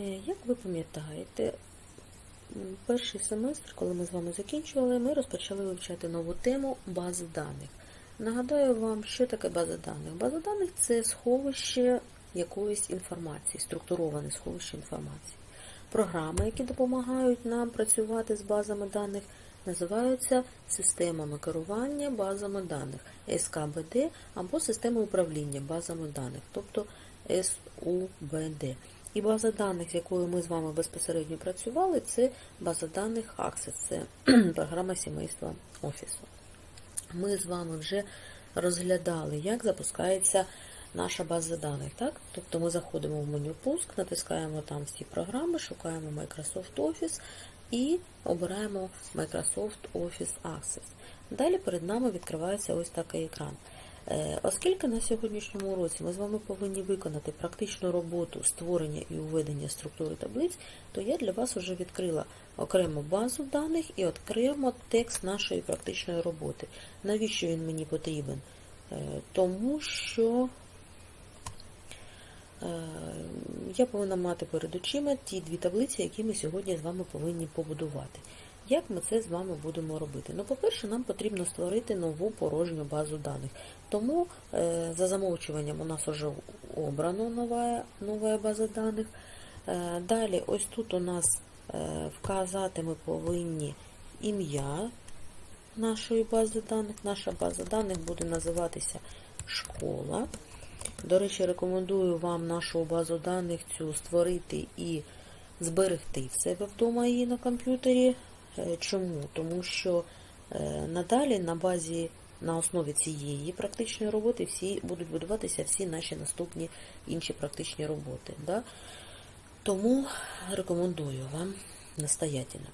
Е, Як ви пам'ятаєте, перший семестр, коли ми з вами закінчували, ми розпочали вивчати нову тему бази даних. Нагадаю вам, що таке база даних. База даних це сховище якоїсь інформації, структуроване сховище інформації. Програми, які допомагають нам працювати з базами даних, називаються системами керування базами даних СКБД або система управління базами даних, тобто СУБД. І база даних, з якою ми з вами безпосередньо працювали, це база даних Access, це програма сімейства Офісу. Ми з вами вже розглядали, як запускається наша база даних. Так? Тобто ми заходимо в меню Пуск, натискаємо там всі програми, шукаємо Microsoft Office і обираємо Microsoft Office Access. Далі перед нами відкривається ось такий екран. Е, Оскільки на сьогоднішньому уроці ми з вами повинні виконати практичну роботу створення і уведення структури таблиць, то я для вас вже відкрила окрему базу даних і окремо текст нашої практичної роботи. Навіщо він мені потрібен? Е, Тому що е, я повинна мати перед очима ті дві таблиці, які ми сьогодні з вами повинні побудувати. Як ми це з вами будемо робити? Ну, по-перше, нам потрібно створити нову порожню базу даних. Тому е, за замовчуванням у нас вже обрано нова, нова база даних. Е, далі, ось тут у нас е, вказати ми повинні ім'я нашої бази даних. Наша база даних буде називатися школа. До речі, рекомендую вам нашу базу даних цю створити і зберегти в себе вдома її на комп'ютері. Е, Чому? Тому що е, надалі на базі, на основі цієї практичної роботи всі будуть будуватися всі наші наступні інші практичні роботи. Да? Тому рекомендую вам настоятельно.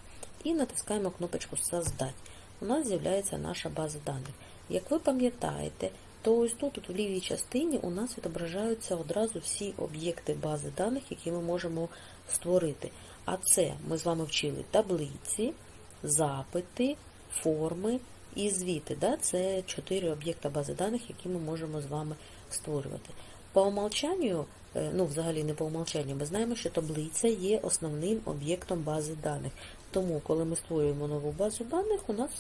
І натискаємо кнопочку Создать. У нас з'являється наша база даних. Як ви пам'ятаєте, то ось тут, тут в лівій частині у нас відображаються одразу всі об'єкти бази даних, які ми можемо створити. А це ми з вами вчили таблиці, запити, форми і звіти. Да? Це чотири об'єкта бази даних, які ми можемо з вами створювати. По умолчанню, е, ну взагалі не по умолчанню, ми знаємо, що таблиця є основним об'єктом бази даних. Тому, коли ми створюємо нову базу даних, у нас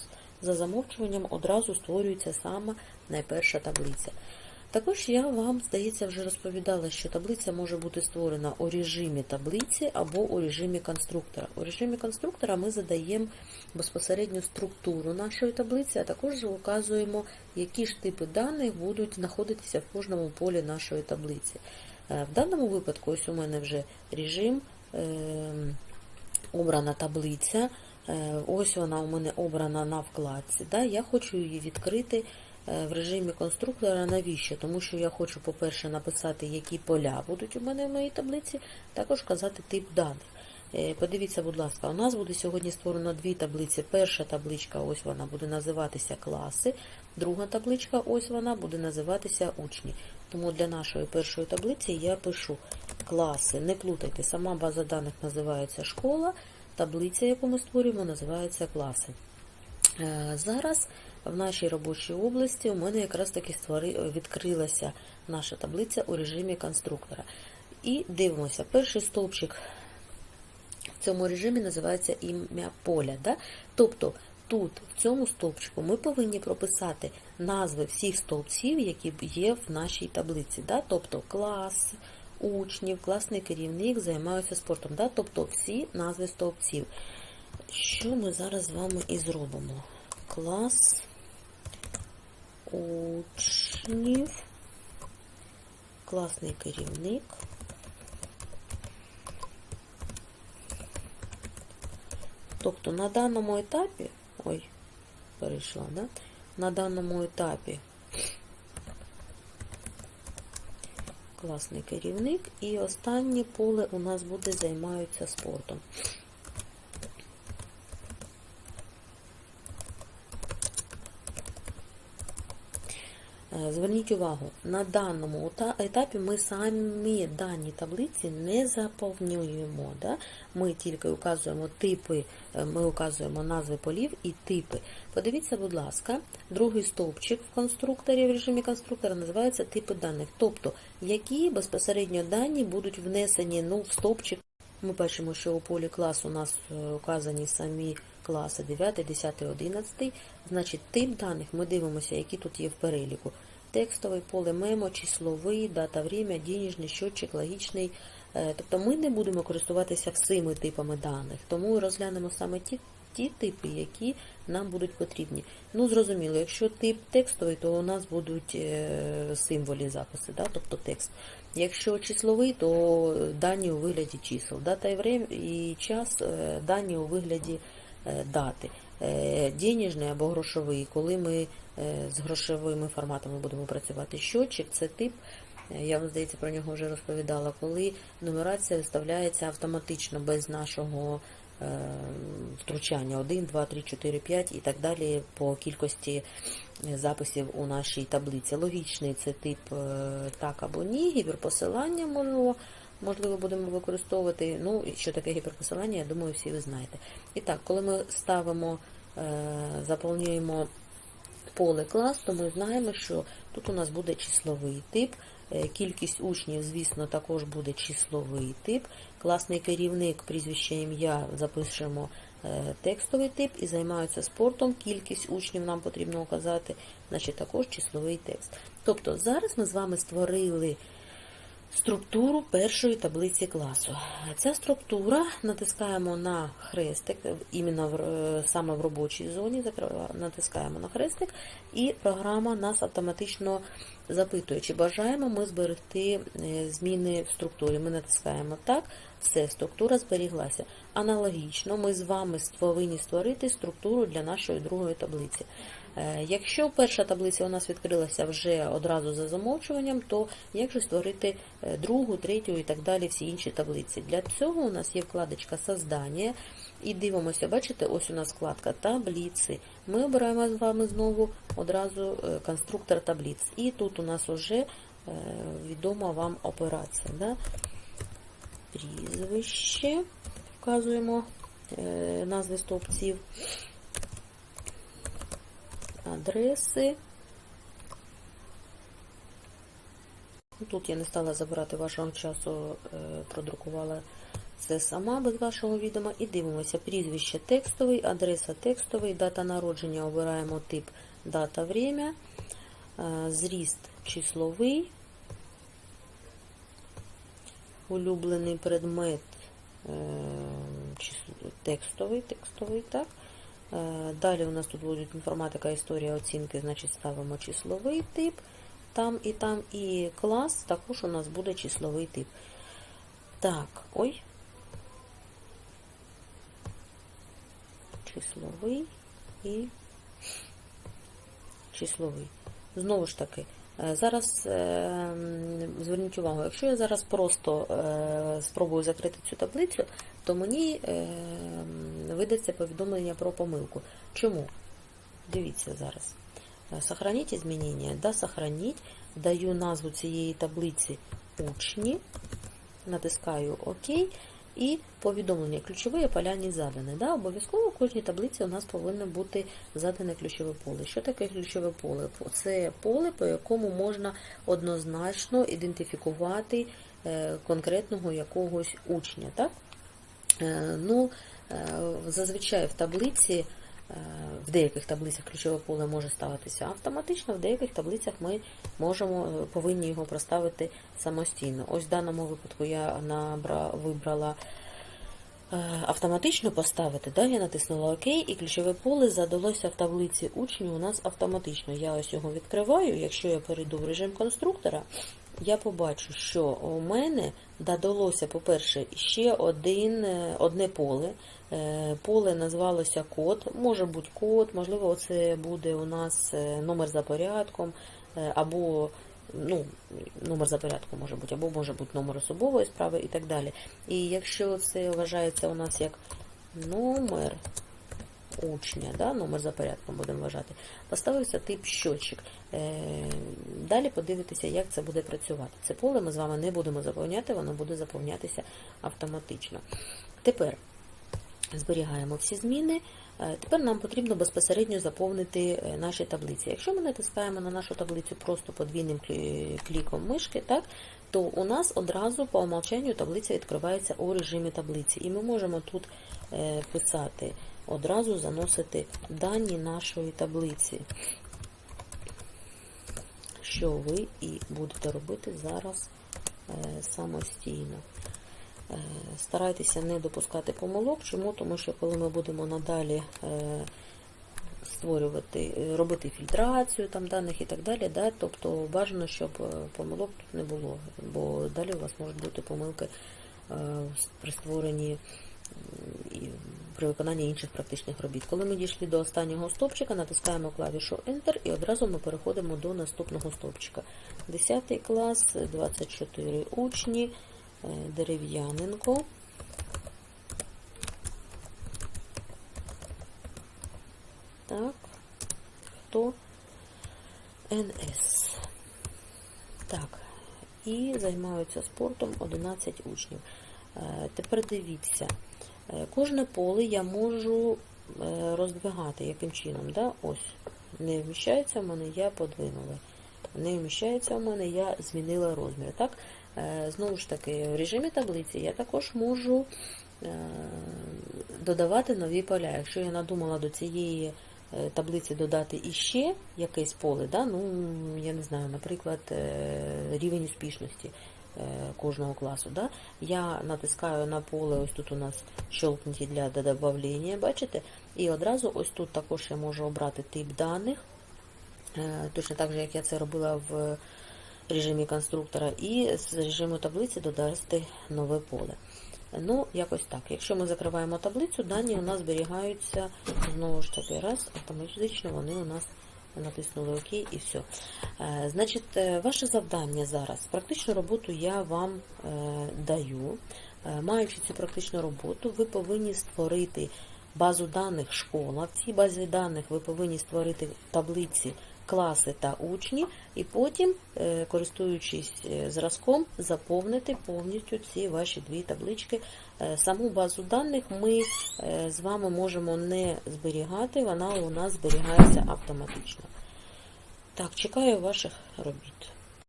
за замовчуванням одразу створюється саме найперша таблиця. Також я вам, здається, вже розповідала, що таблиця може бути створена у режимі таблиці або у режимі конструктора. У режимі конструктора ми задаємо безпосередньо структуру нашої таблиці, а також указуємо, які ж типи даних будуть знаходитися в кожному полі нашої таблиці. Е, В даному випадку, ось у мене вже режим, е, обрана таблиця. Е, Ось вона у мене обрана на вкладці. Я хочу її відкрити в режимі конструктора. Навіщо? Тому що я хочу, по-перше, написати, які поля будуть у мене в моїй таблиці, також казати тип даних. Е, Подивіться, будь ласка, у нас буде сьогодні створено дві таблиці. Перша табличка, ось вона буде називатися класи, друга табличка, ось вона буде називатися учні. Тому для нашої першої таблиці я пишу класи. Не плутайте, сама база даних називається школа, таблиця, яку ми створюємо, називається класи. Е, Зараз в нашій робочій області у мене якраз таки відкрилася наша таблиця у режимі конструктора. І дивимося, перший стовпчик в цьому режимі називається ім'я поля. Да? Тобто тут, в цьому стовпчику, ми повинні прописати назви всіх стовпців, які є в нашій таблиці. Да? Тобто клас, учнів, класний керівник займаються спортом. Да? Тобто всі назви стовпців. Що ми зараз з вами і зробимо? Клас учнів, класний керівник. Тобто на даному етапі, ой, перейшла, да? На даному етапі класний керівник і останнє поле у нас буде займаються спортом. Зверніть увагу, на даному етапі ми самі дані таблиці не заповнюємо. Да? Ми тільки указуємо типи, е, ми указуємо назви полів і типи. Подивіться, будь ласка, другий стовпчик в конструкторі в режимі конструктора називається типи даних. Тобто, які безпосередньо дані будуть внесені ну, в стовпчик Ми бачимо, що у полі клас у нас е, указані самі класи 9, 10, 11. Значить, тип даних ми дивимося, які тут є в переліку. Текстовий, поле мемо, числовий, дата, время, денежний, щотчик, логічний. Е, Тобто ми не будемо користуватися всіми типами даних, тому розглянемо саме ті, ті типи, які нам будуть потрібні. Ну, зрозуміло, якщо тип текстовий, то у нас будуть е, символі записи, да, тобто текст. Якщо числовий, то дані у вигляді чисел. Дата і час е, дані у вигляді дати. Е, Денежний або грошовий, коли ми е, з грошовими форматами будемо працювати. Щотчик це тип. е, Я вам здається про нього вже розповідала, коли нумерація виставляється автоматично без нашого втручання 1, 2, 3, 4, 5 і так далі по кількості записів у нашій таблиці. Логічний це тип так або ні, гіперпосилання можливо, можливо будемо використовувати. Ну, що таке гіперпосилання, я думаю, всі ви знаєте. І так, коли ми ставимо, е, заповнюємо поле клас, то ми знаємо, що тут у нас буде числовий тип. Е, Кількість учнів, звісно, також буде числовий тип. Класний керівник, прізвище ім'я запишемо е, текстовий тип і займаються спортом. Кількість учнів нам потрібно указати, значить також числовий текст. Тобто зараз ми з вами створили структуру першої таблиці класу. Ця структура натискаємо на хрестик, іменно в, е, саме в робочій зоні, натискаємо на хрестик, і програма нас автоматично запитує, чи бажаємо ми зберегти е, зміни в структурі. Ми натискаємо так, все, структура зберіглася. Аналогічно, ми з вами повинні створити структуру для нашої другої таблиці. Е, Якщо перша таблиця у нас відкрилася вже одразу за замовчуванням, то як же створити е, другу, третю і так далі всі інші таблиці? Для цього у нас є вкладочка Создання. І дивимося, бачите, ось у нас вкладка таблиці. Ми обираємо з вами знову одразу е, конструктор таблиць. І тут у нас вже відома вам операція. Да? Прізвище, вказуємо назви стовпців адреси. Тут я не стала забирати вашого часу, е, продрукувала це сама без вашого відома. І дивимося прізвище текстовий, адреса текстовий, дата народження обираємо тип дата, время, е, зріст числовий, улюблений предмет е, текстовий, текстовий, так. Е, Далі у нас тут буде інформатика, історія оцінки, значить ставимо числовий тип там і там, і клас також у нас буде числовий тип. Так, ой. Числовий і числовий. Знову ж таки, е, зараз е, зверніть увагу, якщо я зараз просто спробую закрити цю таблицю, то мені видасться повідомлення про помилку. Чому? Дивіться зараз. Е, Сохраніть змінення. Да, сохраніть. Даю назву цієї таблиці учні. Натискаю ОК. І повідомлення ключове поля не задане. Да? Обов'язково в кожній таблиці у нас повинно бути задане ключове поле. Що таке ключове поле? Це поле, по якому можна однозначно ідентифікувати е, конкретного якогось учня. Так? Е, Ну, зазвичай в таблиці, е, в деяких таблицях ключове поле може ставитися автоматично, в деяких таблицях ми можемо, е, повинні його проставити самостійно. Ось в даному випадку я набра, вибрала е, автоматично поставити, да, я натиснула ОК, і ключове поле задалося в таблиці учнів у нас автоматично. Я ось його відкриваю, якщо я перейду в режим конструктора, я побачу, що у мене додалося, по-перше, ще один, е, одне поле. Е, Поле назвалося код, може бути код, можливо, це буде у нас е, номер за порядком, або ну, номер за порядком може бути, або може бути номер особової справи і так далі. І якщо це вважається у нас як номер учня, да, номер за порядком будемо вважати, поставився тип щотчик. Е, Далі подивитися, як це буде працювати. Це поле ми з вами не будемо заповняти, воно буде заповнятися автоматично. Тепер Зберігаємо всі зміни. Е, Тепер нам потрібно безпосередньо заповнити е, наші таблиці. Якщо ми натискаємо на нашу таблицю просто подвійним кліком мишки, так, то у нас одразу по умолчанню таблиця відкривається у режимі таблиці. І ми можемо тут писати, одразу заносити дані нашої таблиці, що ви і будете робити зараз е, самостійно. Е, Старайтеся не допускати помилок. Чому? Тому що коли ми будемо надалі е, створювати, робити фільтрацію там даних і так далі, да, тобто бажано, щоб помилок тут не було, бо далі у вас можуть бути помилки при створенні при виконанні інших практичних робіт. Коли ми дійшли до останнього стовпчика, натискаємо клавішу Enter і одразу ми переходимо до наступного стовпчика. 10 клас, 24 учні, е, Дерев'яненко. Так, хто? НС. Так, і займаються спортом 11 учнів. Е, Тепер дивіться, кожне поле я можу е, роздвигати яким чином. Да? Ось, не вміщається в мене, я подвинула. Не вміщається в мене, я змінила розмір. Так? Е, Знову ж таки, в режимі таблиці я також можу е, додавати нові поля. Якщо я надумала до цієї е, таблиці додати іще якесь поле, да? ну, я не знаю, наприклад, е, рівень успішності е, кожного класу. Да? Я натискаю на поле, ось тут у нас щелкнуті для додавлення, бачите? І одразу ось тут також я можу обрати тип даних, е, точно так же, як я це робила в режимі конструктора, і з режиму таблиці додати нове поле. Ну, якось так. Якщо ми закриваємо таблицю, дані у нас зберігаються знову ж таки раз, автоматично вони у нас натиснули ОК і все. Значить, е, ваше завдання зараз. Практичну роботу я вам е, даю. Е, Маючи цю практичну роботу, ви повинні створити базу даних школа. В цій базі даних ви повинні створити таблиці класи та учні, і потім, е, користуючись е, зразком, заповнити повністю ці ваші дві таблички. Е, Саму базу даних ми з вами можемо не зберігати, вона у нас зберігається автоматично. Так, чекаю ваших робіт.